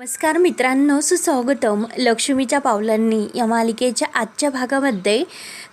नमस्कार मित्रांनो सुस्वागतम. लक्ष्मीच्या पावलांनी या मालिकेच्या आजच्या भागामध्ये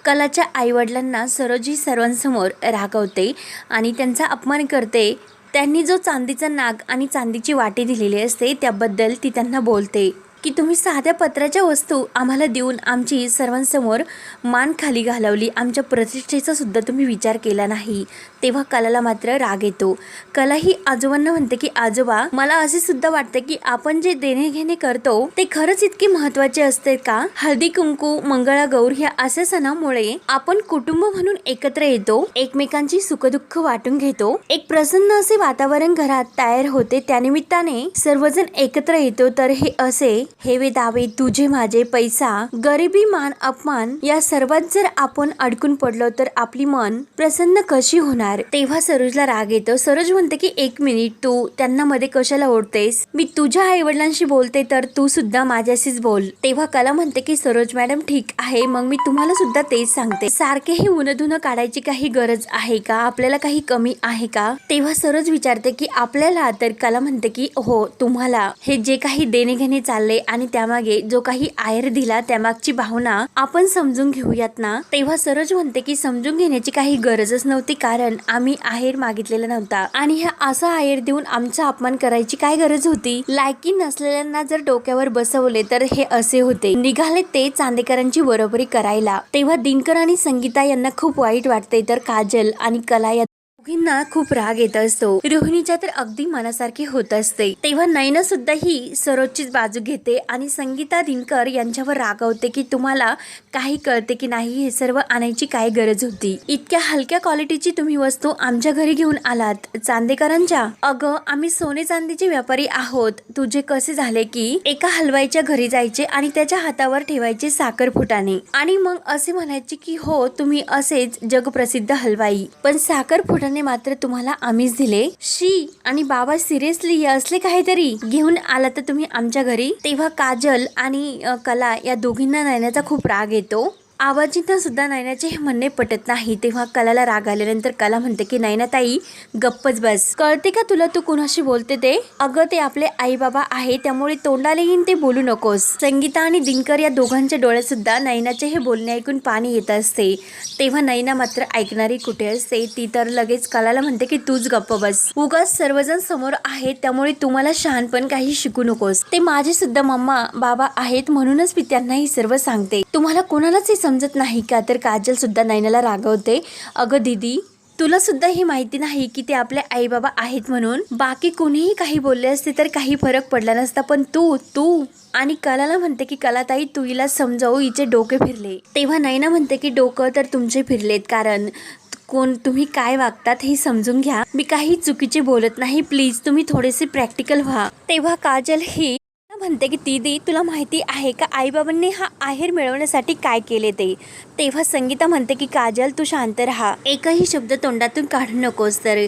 कलाच्या आईवडिलांना सरोजी सर्वांसमोर रागवते आणि त्यांचा अपमान करते. त्यांनी जो चांदीचा नाग आणि चांदीची वाटी दिलेली असते त्याबद्दल ती त्यांना बोलते. की तुम्ही साध्या पत्राच्या वस्तू आम्हाला देऊन आमची सर्वांसमोर मान खाली घालवली. आमच्या प्रतिष्ठेचा सुद्धा तुम्ही विचार केला नाही. तेव्हा कलाला मात्र राग येतो. कला ही आजोबांना म्हणते की आजोबा मला असे सुद्धा वाटते की आपण जे देणे घेणे करतो ते खरंच इतके महत्त्वाचे असते का? हळदी कुंकू मंगळागौर ह्या अशा सणामुळे आपण कुटुंब म्हणून एकत्र येतो एकमेकांची सुखदुःख वाटून घेतो. एक प्रसन्न असे वातावरण घरात तयार होते. त्यानिमित्ताने सर्वजण एकत्र येतो. तर हे असे हेवे दावे तुझे माझे पैसा गरिबी मान अपमान या सर्वात जर आपण अडकून पडलो तर आपली मन प्रसन्न कशी होणार? तेव्हा सरोजला राग येतो. सरोज म्हणते की एक मिनिट तू त्यांना मध्ये कशाला ओढतेस? मी तुझ्या आई वडिलांशी बोलते तर तू सुद्धा माझ्याशीच बोल. तेव्हा कला म्हणते की सरोज मॅडम ठीक आहे मग मी तुम्हाला सुद्धा तेच सांगते. सारखे हे उनधुन काढायची काही गरज आहे का? आपल्याला काही कमी आहे का? तेव्हा सरोज विचारते की आपल्याला? तर कला म्हणते की हो तुम्हाला. हे जे काही देणे घेणे चालले आणि त्यामागे जो काही आयर दिला त्यामागची भावना आपण समजून घेऊयात ना तेव्हा सरोज म्हणते की समजून घेण्याची काही गरजच नव्हती कारण आम्ही आहेर मागितलेला नव्हता. आणि ह्या असा आहेर देऊन आमचा अपमान करायची काय गरज होती? लायकी नसलेल्यांना जर डोक्यावर बसवले तर हे असे होते. निघाले ते चांदेकरांची बरोबरी करायला. तेव्हा दिनकर आणि संगीता यांना खूप वाईट वाटते तर काजल आणि कला या दोघींना खूप राग येत असतो. रोहिणीच्या तर अगदी मनासारखी होत असते. तेव्हा नयना सुद्धा ही सरोजचीच बाजू घेते आणि संगीता दिनकर यांच्यावर रागवते की तुम्हाला काही कळते की नाही हे सर्व आणायची काय गरज होती? इतक्या हलक्या क्वालिटीची तुम्ही वस्तू आमच्या घरी घेऊन आलात. चांदेकरांच्या? अगं आम्ही सोने चांदीचे व्यापारी आहोत. तुझे कसे झाले की एका हलवाईच्या घरी जायचे आणि त्याच्या हातावर ठेवायचे साखर फुटाने आणि मग असे म्हणायचे की हो तुम्ही असेच जगप्रसिद्ध हलवाई. पण साखर फुटाणे मात्र तुम्हाला आम्हीच दिले. शी आणि बाबा सिरियसली असले काहीतरी? घेऊन आला तर तुम्ही आमच्या घरी? तेव्हा काजल आणि कला या दोघींना नयनाचा खूप राग येतो. आवाजींना सुद्धा नयनाचे हे म्हणणे पटत नाही तेव्हा कलाला राग आल्यानंतर कला म्हणते की नैनाताई गप्पच बस. कळते का तुला तू कुणाशी बोलते ते? अगं ते आपले आई बाबा आहे त्यामुळे तोंडाला येईन ते बोलू नकोस. संगीता आणि दिनकर या दोघांच्या डोळ्यात सुद्धा नैनाचे हे बोलणे ऐकून पाणी येत असते. तेव्हा नयना मात्र ऐकणारी कुठे असते ती तर लगेच कलाला म्हणते की तूच गप्प बस. उगाच सर्वजण समोर आहेत त्यामुळे तुम्हाला शहाणपण काही शिकू नकोस. ते माझे सुद्धा मम्मा बाबा आहेत म्हणूनच मी त्यांना ही सर्व सांगते. तुम्हाला कोणालाच हे समजत नाही का? तर काजलसुद्धा नैनाला रागवते. अगं दीदी तुलासुद्धा ही माहिती नाही की ते आपले आई बाबा आहेत म्हणून? बाकी कोणीही काही बोलले असते तर काही फरक पडला नसता. पण तू तू आणि कलाला म्हणते की कलाताई तू हिला समजावू हिचे डोके फिरले. तेव्हा नैना म्हणते की डोकं तर तुमचे फिरलेत कारण कोण तुम्ही काय वागतात हे समजून घ्या. मी काही चुकीचे बोलत नाही. प्लीज तुम्ही थोडेसे प्रॅक्टिकल व्हा. तेव्हा काजल ही म्हणते की दीदी तुला माहिती आहे का आईबाबांनी हा आहेर मिळवण्यासाठी काय केले ते? तेव्हा संगीता म्हणते की काजल तू शांत राहा. एकही शब्द तोंडातून काढू नकोस तर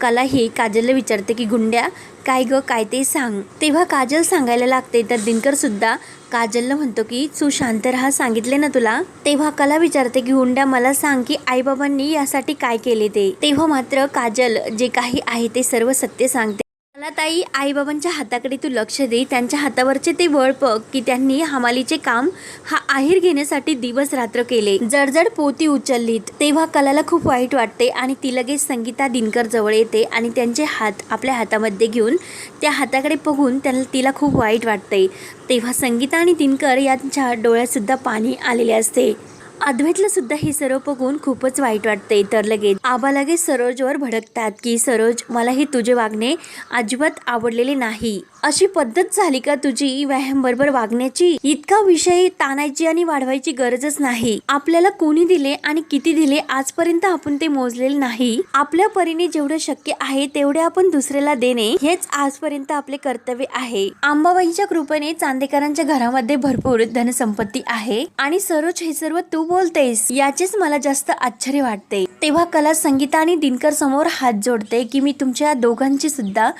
कला ही काजलला विचारते की गुंड्या काय ग काय ते सांग. तेव्हा काजल सांगायला लागते तर दिनकर सुद्धा काजलला म्हणतो की तू शांत राहा सांगितले ना तुला? तेव्हा कला विचारते की गुंड्या मला सांग की आईबाबांनी यासाठी काय केले ते? तेव्हा मात्र काजल जे काही आहे ते सर्व सत्य सांगते. मला ताई आईबाबांच्या हाताकडे तू लक्ष दे. त्यांच्या हातावरचे ते वळ की त्यांनी हमालीचे काम हा आहेर घेण्यासाठी दिवस रात्र केले. जडजड पोती उचललीत. तेव्हा कलाला खूप वाईट वाटते आणि ती लगेच संगीता दिनकर जवळ येते आणि त्यांचे हात आपल्या हातामध्ये घेऊन त्या हाताकडे बघून त्यांना तिला खूप वाईट वाटते. तेव्हा संगीता आणि दिनकर यांच्या डोळ्यातसुद्धा पाणी आलेले असते. अद्वैतला सुद्धा हे सर्व बघून खूपच वाईट वाटते तर लगेच आबा लगेच सरोजवर भडकतात की सरोज मला हे तुझे वागणे अजिबात आवडलेले नाही. अशी पद्धत झाली का तुझी व्यायाम बरोबर वागण्याची? इतका विषय ताणायची आणि वाढवायची गरजच नाही. आपल्याला कोणी दिले आणि किती दिले आजपर्यंत आपण ते मोजलेले नाही. आपल्या परीने जेवढं शक्य आहे तेवढे आपण दुसऱ्याला देणे हेच आजपर्यंत आपले कर्तव्य आहे. आंबाबाईच्या कृपेने चांदेकरांच्या घरामध्ये भरपूर धनसंपत्ती आहे आणि सरोज हे सर्व तू बोलतेस याचेच मला जास्त आश्चर्य वाटते. तेव्हा कला संगीता आणि दिनकर समोर हात जोडते की मी तुमच्या दोघांची सुद्धा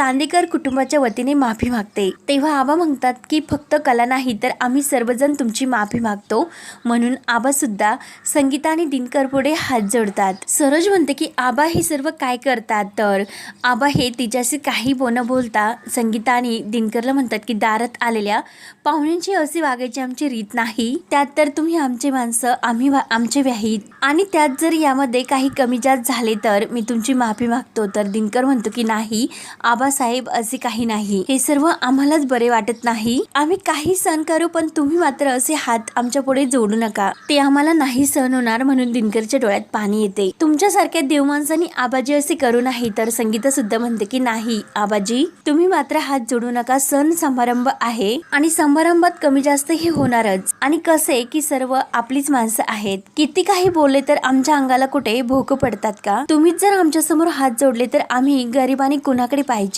चांदेकर कुटुंबाच्या वतीने माफी मागते. तेव्हा आबा म्हणतात की फक्त कला नाही तर आम्ही सर्वजण तुमची माफी मागतो. म्हणून आबा सुद्धा संगीता आणि दिनकर पुढे हात जोडतात. सरोज म्हणते की आबा हे सर्व काय करतात तर? आबा हे तिच्याशी काही बोन बोलता. संगीता आणि दिनकरला म्हणतात की दारात आलेल्या पाहुण्यांची असे वागायची आमची रीत नाही. त्यात तर तुम्ही आमचे माणसं आम्ही वा- आमचे व्याहीत. आणि त्यात जर यामध्ये काही कमी जास्त झाले तर मी तुमची माफी मागतो. तर दिनकर म्हणतो की नाही आबा बाबासाहेब असे काही नाही. हे सर्व आम्हालाच बरे वाटत नाही. आम्ही काही सहन करू पण तुम्ही मात्र असे हात आमच्या पुढे जोडू नका. ते आम्हाला नाही सहन होणार म्हणून दिनकरच्या डोळ्यात पाणी येते. तुमच्यासारख्या देवमाणसांनी आबाजी असे करू नाही तर संगीता सुद्धा म्हणते की नाही. आबाजी तुम्ही मात्र हात जोडू नका. सण समारंभ आहे आणि समारंभात कमी जास्त हे होणारच. आणि कसे की सर्व आपलीच माणसं आहेत. किती काही बोलले तर आमच्या अंगाला कुठे भोक पडतात का? तुम्हीच जर आमच्यासमोर हात जोडले तर आम्ही गरिबाने कुणाकडे पाहिजे?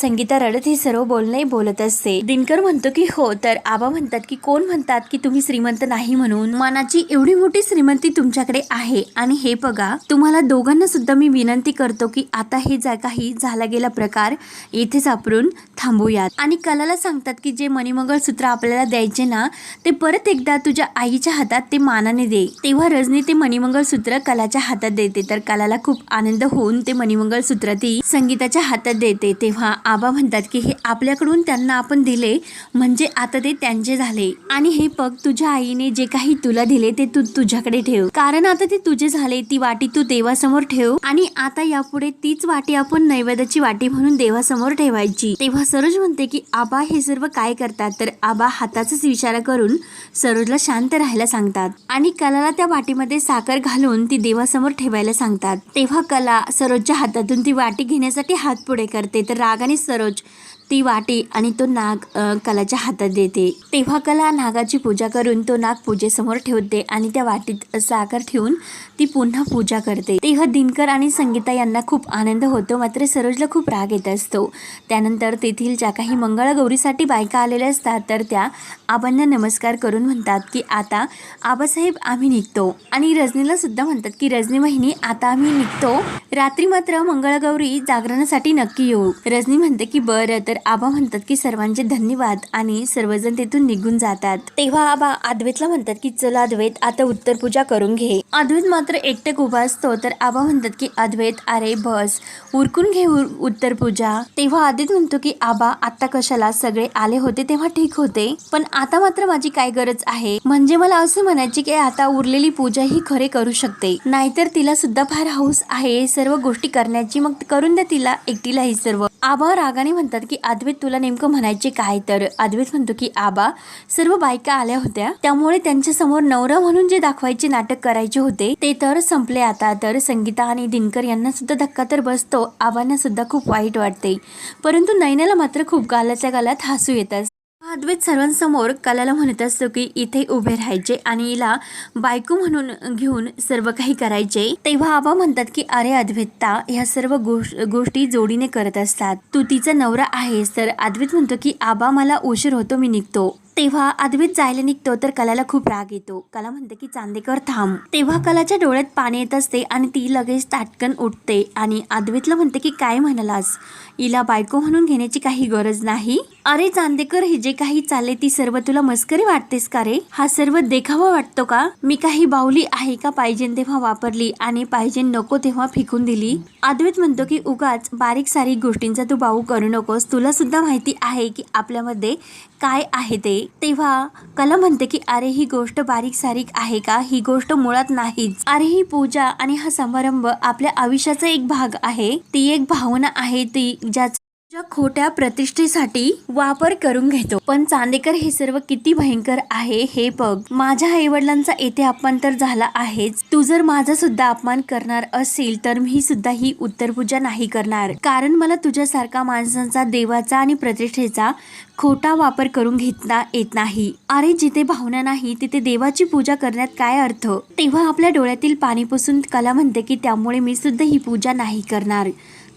संगीता रडत हे सर्व बोलणे बोलत असते. दिनकर म्हणतो की हो तर आबा म्हणतात की कोण म्हणतात की तुम्ही श्रीमंत नाही म्हणून? मनाची एवढी मोठी श्रीमंती तुमच्याकडे आहे. आणि हे बघा तुम्हाला दोघांना सुद्धा मी विनंती करतो की आता हे जा काही झाला गेला प्रकार येथेच आपरून थांबूयात. आणि कलाला सांगतात की जे मणिमंगळसूत्र आपल्याला द्यायचे ना ते परत एकदा तुझ्या आईच्या हातात ते मानाने दे. तेव्हा रजनी ते मणिमंगळसूत्र कलाच्या हातात देते. तर कलाला खूप आनंद होऊन ते मणिमंगळसूत्र ती संगीताच्या हातात देते. तेव्हा आबा म्हणतात की हे आपल्याकडून त्यांना आपण दिले म्हणजे आता ते त्यांचे झाले. आणि हे पग तुझ्या आईने जे काही तुला दिले ते तू तुझ्याकडे ठेव. कारण आता ते तुझे झाले ती वाटी तू देवासमोर ठेव. आणि आता यापुढे तीच वाटी आपण नैवेद्याची वाटी म्हणून देवासमोर ठेवायची. तेव्हा सरोज म्हणते की आबा हे सर्व काय करतात? तर आबा हाताचाच विचार करून सरोजला शांत राहायला सांगतात. आणि कलाला त्या वाटीमध्ये साखर घालून ती देवासमोर ठेवायला सांगतात. तेव्हा कला सरोजच्या हातातून ती वाटी घेण्यासाठी हात पुढे करते. तर रागाने सरोज. ती वाटी आणि तो नाग कलाच्या हातात देते. तेव्हा कला नागाची पूजा करून तो नाग पूजेसमोर ठेवते आणि त्या वाटीत साखर ठेवून ती पुन्हा पूजा करते. तेव्हा दिनकर आणि संगीता यांना खूप आनंद होतो मात्र सरोजला खूप राग येत असतो. त्यानंतर तेथील ज्या काही मंगळगौरीसाठी बायका आलेल्या असतात तर त्या आबांना नमस्कार करून म्हणतात की आता आबासाहेब आम्ही निघतो. आणि रजनीला सुद्धा म्हणतात की रजनी वहिनी आता आम्ही निघतो. रात्री मात्र मंगळगौरी जागरणासाठी नक्की येऊ. रजनी म्हणते की बरं तर आबा म्हणतात की सर्वांचे धन्यवाद आणि सर्वजण तेथून निघून जातात. तेव्हा आबा अद्वैतला म्हणतात की चला अद्वैत आता उत्तर पूजा करून घे. अद्वैत मात्र एकटक उभा असतो तर आबा म्हणतात की अद्वैत अरे बस उरकून घे उत्तर पूजा. तेव्हा अद्वैत म्हणतो की आबा आता कशाला? सगळे आले होते तेव्हा ठीक होते. पण आता मात्र माझी काय गरज आहे? म्हणजे मला असे म्हणायचे की आता उरलेली पूजा ही खरे करू शकते. नाहीतर तिला सुद्धा फार हौस आहे सर्व गोष्टी करण्याची. मग करून द्या तिला एकटीला ही सर्व. आबा रागाने म्हणतात की अद्वैत तुला नेमकं म्हणायचे काय? तर अद्वैत म्हणतो की आबा सर्व बायका आल्या होत्या. त्यामुळे त्यांच्यासमोर नवरा म्हणून जे दाखवायचे नाटक करायचे होते ते तर संपले आता. तर संगीता आणि दिनकर यांना सुद्धा धक्का तर बसतो. आबांना सुद्धा खूप वाईट वाटते. परंतु नैनाला मात्र खूप गालाच्या गालात हसू येतात अद्वैत सर्वांसमोर कलाला म्हणत असतो की इथे उभे राहायचे आणि हिला बायको म्हणून घेऊन सर्व काही करायचे. तेव्हा आबा म्हणतात की अरे अद्वैतता ह्या सर्व गोष- गोष्टी जोडीने करत असतात. तू तिचा नवरा आहेस तर अद्वैत म्हणतो की आबा मला उशीर होतो मी निघतो. तेव्हा अद्वैत जायला निघतो तर कलाला खूप राग येतो. कला म्हणते की चांदेकर थांब. तेव्हा कलाच्या डोळ्यात पाणी येत असते आणि ती लगेच ताटकन उठते आणि अद्वितला म्हणते की काय म्हणालास? हिला बायको म्हणून घेण्याची काही गरज नाही? अरे चांदेकर हे जे काही चालले ती सर्व तुला मस्करी वाटतेस का रे? हा सर्व देखावा वाटतो का? मी काही बावली आहे का पाहिजे तेव्हा वापरली आणि पाहिजे नको तेव्हा फेकून दिली? अद्वित म्हणतो की उगाच बारीक सारीक गोष्टींचा तू बाऊ करू नकोस. तुला सुद्धा माहिती आहे की आपल्यामध्ये काय आहे ते? तेव्हा कला म्हणते की अरे ही गोष्ट बारीक सारीक आहे का? ही गोष्ट मुळात नाहीच. अरे ही पूजा आणि हा समारंभ आपल्या आयुष्याचा एक भाग आहे. ती एक भावना आहे ती ज्या ज्या खोट्या प्रतिष्ठेसाठी वापर करून घेतो. पण चांदेकर हे सर्व किती भयंकर आहे हे बघ. माझ्या आई वडिलांचा येथे अपमान तर झाला आहेच. तू जर माझा सुद्धा अपमान करणार असेल तर मी सुद्धा ही उत्तर पूजा नाही करणार. कारण मला तुझ्यासारखा माणसांचा देवाचा आणि प्रतिष्ठेचा खोटा वापर करून घेता येत नाही. अरे जिथे भावना नाही तिथे देवाची पूजा करण्यात काय अर्थ? तेव्हा आपल्या डोळ्यातील पाणी पुसून कला म्हणते की त्यामुळे मी सुद्धा ही पूजा नाही करणार.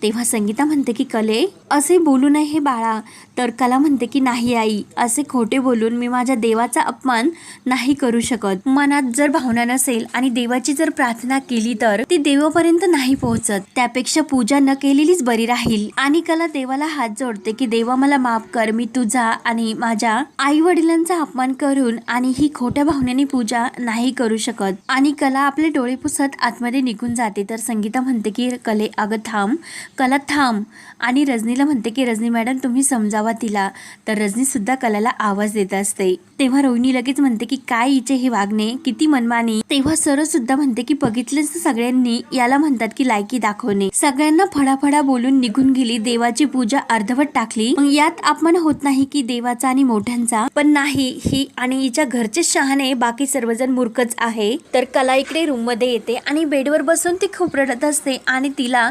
तेव्हा संगीता म्हणते की कले असे बोलू नये हे बाळा. तर कला म्हणते की नाही आई. असे खोटे बोलून मी माझ्या देवाचा अपमान नाही करू शकत. मनात जर भावना नसेल आणि देवाची जर प्रार्थना केली तर ती देवापर्यंत नाही पोहोचत. त्यापेक्षा पूजा न केलेलीच बरी राहील. आणि कला देवाला हात जोडते की देवा मला माफ कर. मी तुझा आणि माझ्या आई वडिलांचा अपमान करून आणि ही खोट्या भावनेने पूजा नाही करू शकत. आणि कला आपले डोळे पुसत आतमध्ये निघून जाते. तर संगीता म्हणते की कले अगं थांब. कला थांब. आणि रजनीला म्हणते की रजनी मॅडम तुम्ही समजावा तिला. तर रजनी सुद्धा कलाला आवाज देत असते. तेव्हा रोहिणी लगेच म्हणते की काय हिचे हे वागणे? किती मनमानी. तेव्हा सर सुद्धा म्हणते की बघितलेच तर सगळ्यांनी. याला म्हणतात की लायकी दाखवणे. सगळ्यांना फडाफडा बोलून निघून गेली. देवाची पूजा अर्धवट टाकली. मग यात अपमान होत नाही की देवाचा आणि मोठ्यांचा? पण नाही ही आणि हिच्या घरचे शहाणे बाकी सर्वजण मूर्खच आहे. तर कला इकडे रूममध्ये येते आणि बेडवर बसून ती खूप रडत असते आणि तिला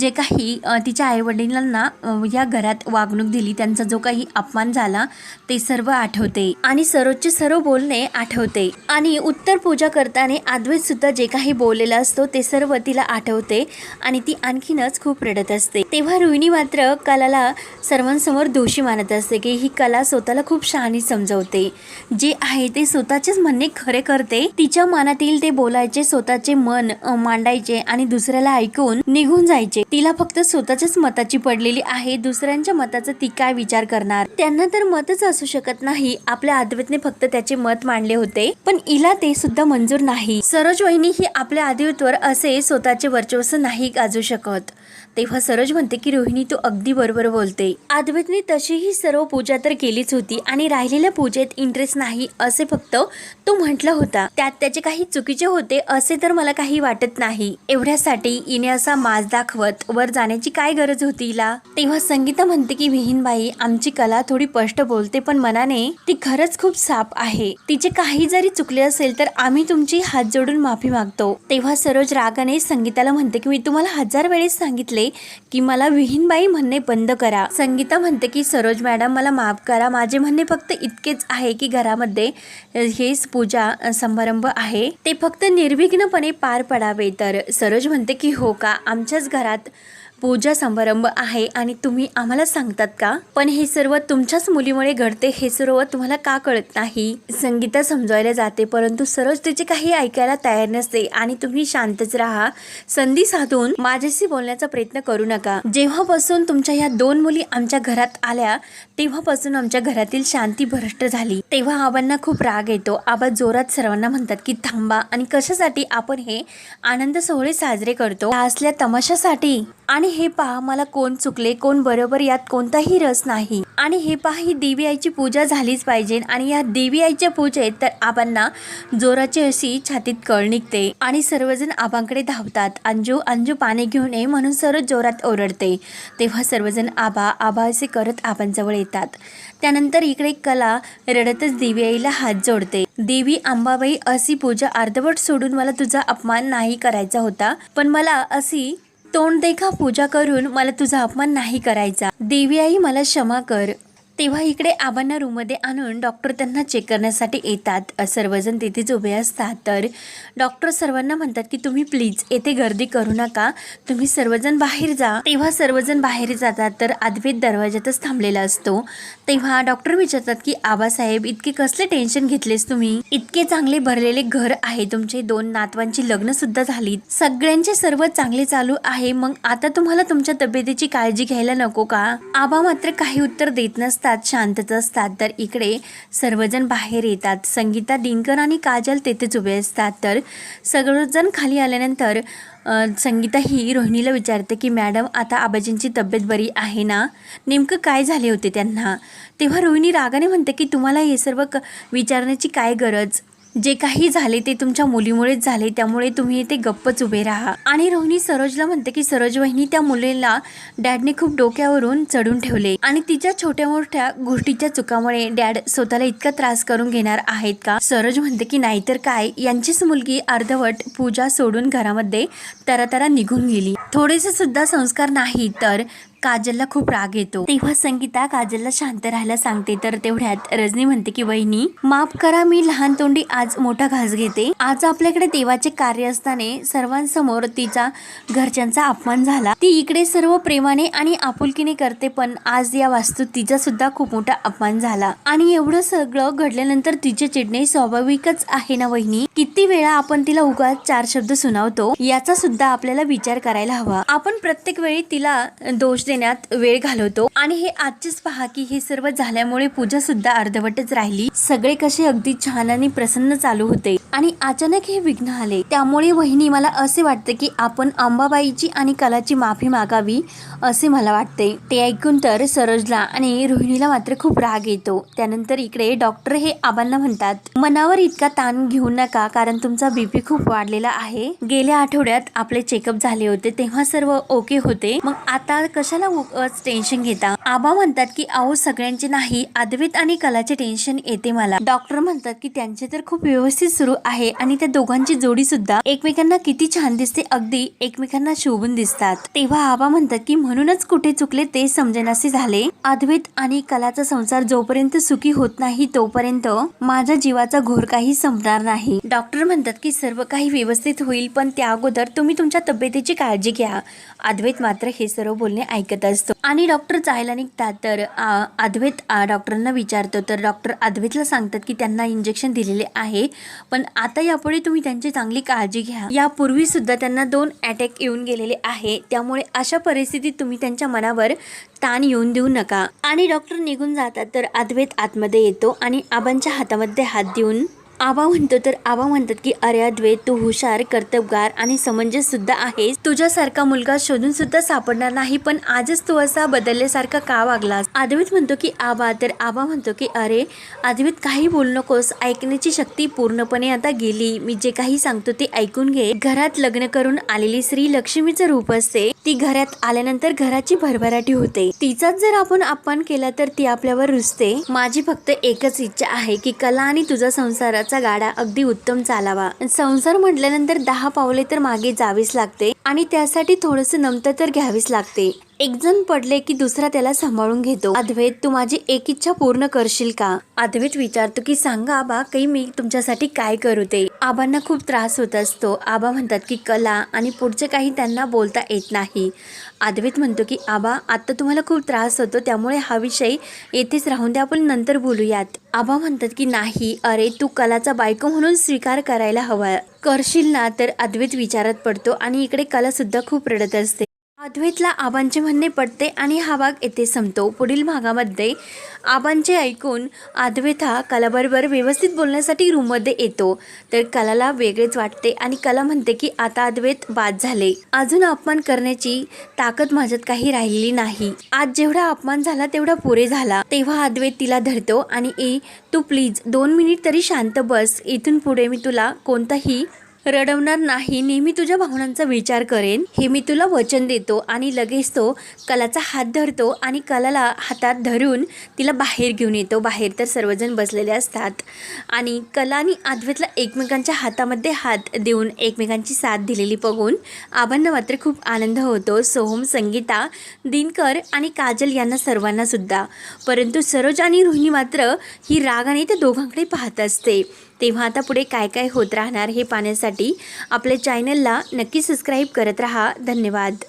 जे काही तिच्या आईवडील वडिलांना या घरात वागणूक दिली. त्यांचा जो काही अपमान झाला ते सर्व आठवते. आणि सरोजचे सर्व बोलणे आठवते. आणि उत्तर पूजा करताना अद्वैत सुद्धा जे काही बोललेला असतो ते सर्व तिला आठवते. आणि ती आणखीनच खूप रडत असते. तेव्हा रोहिणी मात्र कलाला सर्वांसमोर दोषी मानत असते की ही कला स्वतःला खूप शहाणी समजवते. जे आहे ते स्वतःचेच म्हणणे खरे करते. तिच्या मनातील ते बोलायचे स्वतःचे मन मांडायचे आणि दुसऱ्याला ऐकून निघून जायचे. तिला फक्त स्वतःच्याच मताची पडलेली आहे. दुसऱ्यांच्या मताचा ती काय विचार करणार? त्यांना तर मतच असू शकत नाही. आपल्या अद्वैतने फक्त त्याचे मत मांडले होते. पण इला ते सुद्धा मंजूर नाही. सरोज वहिनी ही आपल्या अद्वैतवर असे स्वतःचे वर्चस्व नाही गाजू शकत. तेव्हा सरोज म्हणते की रोहिणी तू अगदी बरोबर बोलते. आदवेतने तशीही सर्व पूजा तर केलीच होती आणि राहिलेल्या पूजेत इंटरेस्ट नाही असे फक्त तो म्हटला होता. त्यात त्याचे काही चुकीचे होते असे तर मला काही वाटत नाही. एवढ्यासाठी इने असा माज दाखवत वर जाण्याची काय गरज होती हिला? तेव्हा संगीता म्हणते की विहीनबाई आमची कला थोडी स्पष्ट बोलते पण मनाने ती खरंच खूप साप आहे. तिचे काही जरी चुकले असेल तर आम्ही तुमची हात जोडून माफी मागतो. तेव्हा सरोज रागाने संगीताला म्हणते की मी तुम्हाला हजार वेळेस सांगितले की मला विहीनबाई म्हणणे बंद करा. संगीता म्हणते की सरोज मॅडम मला माफ करा. माझे म्हणणे फक्त इतकेच आहे की घरामध्ये हेच पूजा समारंभ आहे. ते फक्त निर्विघ्नपणे पार पडावे. तर सरोज म्हणते की हो का? आमच्याच घरात पूजा समारंभ आहे आणि तुम्ही आम्हाला सांगतात का? पण हे सर्व तुमच्याच मुलीमुळे घडते हे सर्व तुम्हाला का कळत नाही? संगीता समजवायला जाते परंतु सरोज तिचे काही ऐकायला तयार नसते आणि तुम्ही शांतच राहा. संधी साधून माझ्याशी बोलण्याचा प्रयत्न करू नका. जेव्हापासून तुमच्या ह्या दोन मुली आमच्या घरात आल्या तेव्हापासून आमच्या घरातील शांती भ्रष्ट झाली. तेव्हा आबांना खूप राग येतो. आबा जोरात सर्वांना म्हणतात की थांबा आणि कशासाठी आपण हे आनंद सोहळे साजरे करतो? असल्या तमाशासाठी? आणि हे पहा मला कोण चुकले कोण बरोबर यात कोणताही रस नाही. आणि हे पहा ही देवी आईची पूजा झालीच पाहिजे. आणि या देवी आईच्या पूजेत तर आबांना जोराची अशी छातीत कळ निघते. आणि सर्वजण आबांकडे धावतात. अंजू अंजू पाणी घेऊन ये म्हणून सर्व जोरात ओरडते. तेव्हा सर्वजण आबा आबा असे करत आबांजवळ येतात. त्यानंतर इकडे कला रडतच देवी आईला हात जोडते. देवी अंबाबाई अशी पूजा अर्धवट सोडून मला तुझा अपमान नाही करायचा होता पण मला अशी तोंड देखा पूजा करून मला तुझा अपमान नाही करायचा. देवी आई मला क्षमा कर. तेव्हा इकडे आबांना रूममध्ये आणून डॉक्टर त्यांना चेक करण्यासाठी येतात. सर्वजण तिथेच उभे असतात. तर डॉक्टर सर्वांना म्हणतात की तुम्ही प्लीज येथे गर्दी करू नका. तुम्ही सर्वजण बाहेर जा. तेव्हा सर्वजण बाहेर जातात. तर अद्वैत दरवाजातच थांबलेला असतो. तेव्हा डॉक्टर विचारतात की आबासाहेब इतके कसले टेन्शन घेतलेस तुम्ही? इतके चांगले भरलेले घर आहे. तुमचे दोन नातवांची लग्न सुद्धा झाली सगळ्यांचे सर्व चांगले चालू आहे. मग आता तुम्हाला तुमच्या तब्येतीची काळजी घ्यायला नको का? आबा मात्र काही उत्तर देत नसतात. शांतच असतात तर इकडे सर्वजण बाहेर येतात. संगीता दिनकर आणि काजल तेथेच उभे असतात. तर सगळेजण खाली आल्यानंतर संगीता ही रोहिणीला विचारते की मॅडम आता आबाजींची तब्येत बरी आहे ना? नेमकं काय झाले होते त्यांना? तेव्हा रोहिणी रागाने म्हणते की तुम्हाला हे सर्व क विचारण्याची काय गरज? जे काही झाले ते तुमच्या मुलीमुळेच झाले त्यामुळे तुम्ही इथे गप्पच उभे राहा. आणि रोहिणी सरोजला म्हणते की सरोज वहिनी त्या मुलीला डॅडने खूप डोक्यावरून चढून ठेवले. आणि तिच्या छोट्या मोठ्या गोष्टीच्या चुकामुळे डॅड स्वतःला इतका त्रास करून घेणार आहेत का? सरोज म्हणते की नाहीतर काय? यांचीच मुलगी अर्धवट पूजा सोडून घरामध्ये तरातरा निघून गेली. थोडेसे सुद्धा संस्कार नाही तर काजलला खूप राग येतो. तेव्हा संगीता काजलला शांत राहायला सांगते. तर तेवढ्यात रजनी म्हणते की वहिनी माफ करा मी लहान तोंडी आज मोठा घास घेते. आज आपल्याकडे देवाचे कार्य असताना सर्वांसमोर तिचा घरच्यांचा अपमान झाला. ती इकडे सर्व प्रेमाने आणि आपुलकीने करते पण आज या वास्तूत तिचा सुद्धा खूप मोठा अपमान झाला. आणि एवढं सगळं घडल्यानंतर तिचे चिडणे स्वाभाविकच आहे ना वहिनी? किती वेळा आपण तिला उगाच चार शब्द सुनावतो याचा सुद्धा आपल्याला विचार करायला हवा. आपण प्रत्येक वेळी तिला दोष देण्यात वेळ घालवतो. आणि हे आजचेच पहा की हे सर्व झाल्यामुळे पूजा सुद्धा अर्धवटच राहिली. सगळे कसे अगदी छान आणि प्रसन्न चालू होते. आणि अचानक हे विघ्न आले. त्यामुळे वहिनी मला असे वाटते की आपण अंबाबाईची आणि कलाची माफी मागावी असे मला वाटते. ते ऐकून तर सरोजला आणि रोहिणीला मात्र खूप राग येतो. त्यानंतर इकडे डॉक्टर हे आबांना म्हणतात मनावर इतका ताण घेऊ नका कारण तुमचा बीपी खूप वाढलेला आहे. गेल्या आठवड्यात आपले चेकअप झाले होते तेव्हा सर्व ओके होते. मग आता कशा कशाला उगाच टेन्शन घेता. आबा म्हणतात की अहो सगळ्यांचे नाही अद्वैत आणि कलाचे टेन्शन येते मला. डॉक्टर म्हणतात की त्यांचे तर खूप व्यवस्थित सुरू आहे आणि त्या दोघांची जोडी सुद्धा एकमेकांना किती छान दिसते अगदी एकमेकांना शोभून दिसतात. तेव्हा आबा म्हणतात की म्हणूनच कुठे चुकले ते समजेनासे झाले. अद्वैत आणि कलाचा संसार जोपर्यंत सुखी होत नाही तोपर्यंत माझ्या जीवाचा घोर काही संपणार नाही. डॉक्टर म्हणतात की सर्व काही व्यवस्थित होईल पण त्या अगोदर तुम्ही तुमच्या तब्येतीची काळजी घ्या. अद्वैत मात्र हे सर्व बोलणे ऐकत असतो. आणि डॉक्टर जायला निघतात. तर अद्वैत डॉक्टरांना विचारतो. तर डॉक्टर अद्वैतला सांगतात की त्यांना इंजेक्शन दिलेले आहे. पण आता यापुढे तुम्ही त्यांची चांगली काळजी घ्या. यापूर्वी सुद्धा त्यांना दोन अटॅक येऊन गेलेले आहे. त्यामुळे अशा परिस्थितीत तुम्ही त्यांच्या मनावर ताण येऊन देऊ नका. आणि डॉक्टर निघून जातात. तर अद्वैत आतमध्ये येतो आणि आबांच्या हातामध्ये हात देऊन आबा म्हणतो तर आबा म्हणतात की अरे अद्वैत तू हुशार कर्तबगार आणि समंजस सुद्धा आहेस. तुझ्यासारखा मुलगा शोधून सुद्धा सापडणार नाही पण आजच तू असा बदलल्यासारखा का वागलास? अद्वैत म्हणतो की आबा. तर आबा म्हणतो की अरे अद्वैत काही बोलू नकोस. ऐकण्याची शक्ती पूर्णपणे आता गेली. मी जे काही सांगतो ते ऐकून घे. घरात लग्न करून आलेली स्त्री लक्ष्मीचं रूप असते. ती घरात आल्यानंतर घराची भरभराटी होते. तिचाच जर आपण अपमान केला तर ती आपल्यावर रुजते. माझी फक्त एकच इच्छा आहे की कला आणि तुझा संसारात संसाराचा गाडा अगदी उत्तम चालावा. संसार म्हटल्यानंतर दहा पावले तर मागे जावीच लागते आणि त्यासाठी थोडस नमतं तर घ्यावीच लागते. एक जण पडले की दुसरा त्याला सांभाळून घेतो. अद्वैत तू माझी एक इच्छा पूर्ण करशील का? अद्वैत विचारतो की सांगा आबा काही मी तुमच्यासाठी काय करू ते? आबांना खूप त्रास होत असतो. आबा म्हणतात की कला आणि पुढचे काही त्यांना बोलता येत नाही. अद्वैत म्हणतो की आबा आता तुम्हाला खूप त्रास होतो त्यामुळे हा विषय येथेच राहून द्या आपण नंतर बोलूयात. आबा म्हणतात की नाही अरे तू कलाचा बायको म्हणून स्वीकार करायला हवा. करशील ना? तर अद्वैत विचारात पडतो आणि इकडे कला सुद्धा खूप रडत असते. अद्वैतला आबांचे म्हणणे पडते आणि हा भाग येथे संपतो. पुढील भागामध्ये आबांचे ऐकून अद्वैत हा कलाबरोबर व्यवस्थित बोलण्यासाठी रूममध्ये येतो. तर कलाला वेगळेच वाटते आणि कला म्हणते की आता अद्वैत बाद झाले. अजून अपमान करण्याची ताकद माझ्यात काही राहिलेली नाही. आज जेवढा अपमान झाला तेवढा पुरे झाला. तेव्हा अद्वैत तिला धरतो आणि ए तू प्लीज दोन मिनिट तरी शांत बस. इथून पुढे मी तुला कोणताही रडवणार नाही नेहमी तुझ्या भावनांचा विचार करेन. हे मी तुला वचन देतो आणि लगेच तो कलाचा हात धरतो आणि कलाला हातात धरून तिला बाहेर घेऊन येतो. बाहेर तर सर्वजण बसलेले असतात. आणि कला आणि आद्वेतला एकमेकांच्या हातामध्ये हात देऊन एकमेकांची साथ दिलेली बघून आबांना मात्र खूप आनंद होतो. सोहम संगीता दिनकर आणि काजल यांना सर्वांनासुद्धा. परंतु सरोज आणि रोहिणी मात्र ही रागाने त्या दोघांकडे पाहत असते. तेव्हा आता पुढे काय काय होत राहणार हे पाहण्यासाठी आपल्या चॅनलला नक्की सबस्क्राईब करत राहा. धन्यवाद.